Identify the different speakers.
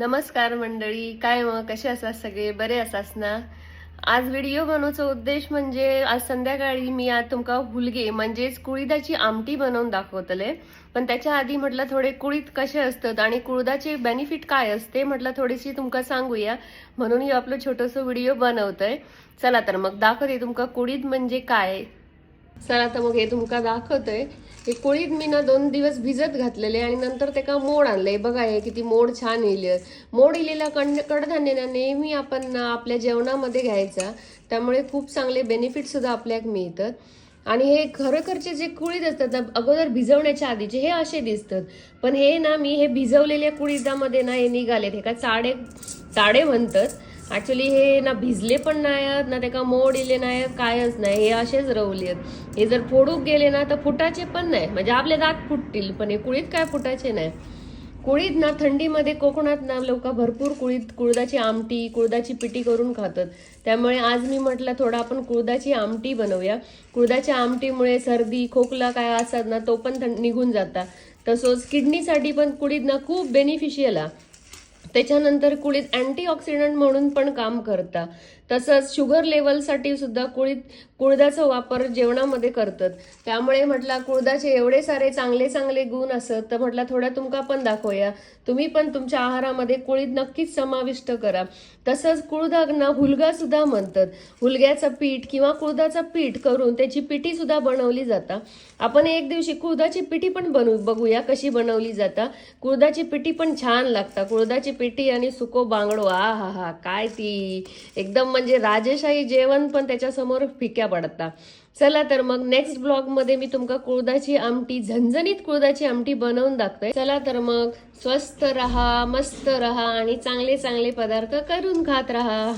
Speaker 1: नमस्कार मंडळी काय मग? कसे असा सगळे? बरे असास ना? आज व्हिडिओ बनवचा उद्देश म्हणजे आज संध्याकाळी मी आज तुमका हुलगे म्हणजेच कुळीदाची आमटी बनवून दाखवतले. पण त्याच्या आधी म्हटलं थोडे कुळीद कसे असतात आणि कुळदाचे बेनिफिट काय असते म्हटलं थोडीशी तुमका सांगूया. म्हणून हे आपलं छोटंसं व्हिडिओ बनवतंय. चला तर मग दाखवते तुमका कुळीद म्हणजे काय. चला तर मग हे तुमका दाखवतंय. हे कुळीत मी ना दोन दिवस भिजत घातलेले आणि नंतर ते का मोड आणलंय. बघा हे किती मोड छान येईल. मोड इलेला कड कडधान्य ना नेहमी आपण आपल्या जेवणामध्ये घ्यायचा. त्यामुळे खूप चांगले बेनिफिट सुद्धा आपल्याक मिळतात. आणि हे खरोखरचे जे कुळीद असतात ना अगोदर भिजवण्याच्या आधीचे हे असे दिसतात. पण हे ना मी हे भिजवलेल्या कुळीदामध्ये ना हे निघालेत. हे का चाडे चाडे म्हणतात. ऍक्च्युली हे ना भिजले पण नाही आहेत ना त्याका मोड इले नाही कायच नाही. हे असेच रवले आहेत. हे जर फोडूक गेले ना तर फुटाचे पण नाही. म्हणजे आपले दात फुटतील पण हे कुळीत काय फुटाचे नाही. कुळीत ना थंडीमध्ये कोकणात ना लोक भरपूर कुळीत कुळदाची आमटी कुळदाची पिटी करून खातात. त्यामुळे आज मी म्हटलं थोडं आपण कुळदाची आमटी बनवूया. कुळदाच्या आमटीमुळे सर्दी खोकला काय असतात ना तो पण थं- निघून जाता. तसंच किडनीसाठी पण कुळीत ना खूप बेनिफिशियल आहे त्याच्यानंतर कुळीत अँटीऑक्सिडंट म्हणून पण काम करता. तसंच शुगर लेवलसाठी सुद्धा कुळीत कुळदाचा वापर जेवणामध्ये करतात. त्यामुळे म्हटलं कुळदाचे एवढे सारे चांगले चांगले गुण असत तर म्हटलं थोडा तुमका पण दाखवूया. तुम्ही पण तुमच्या आहारामध्ये कुळीत नक्कीच समाविष्ट करा. तसंच कुळदागना हुलगा सुद्धा म्हणतात. हुलग्याचं पीठ किंवा कुळदाचं पीठ करून त्याची पिठी सुद्धा बनवली जाता. आपण एक दिवशी कुळदाची पिठी पण बनवू बघूया कशी बनवली जाता. कुळदाची पिठी पण छान लागता. कुळदाची पिठी आणि सुको बांगडो आ हा हा काय ती. एकदम म्हणजे राजेशाही जेवण पण त्याच्यासमोर फिक्या पडता. चला तर मग नेक्स्ट ब्लॉगमध्ये मी तुमका कुळदाची आमटी झणझणीत कुळदाची आमटी बनवून दाखवते चला तर मग स्वस्त रहा मस्त रहा आणि चांगले चांगले पदार्थ करून खात रहा.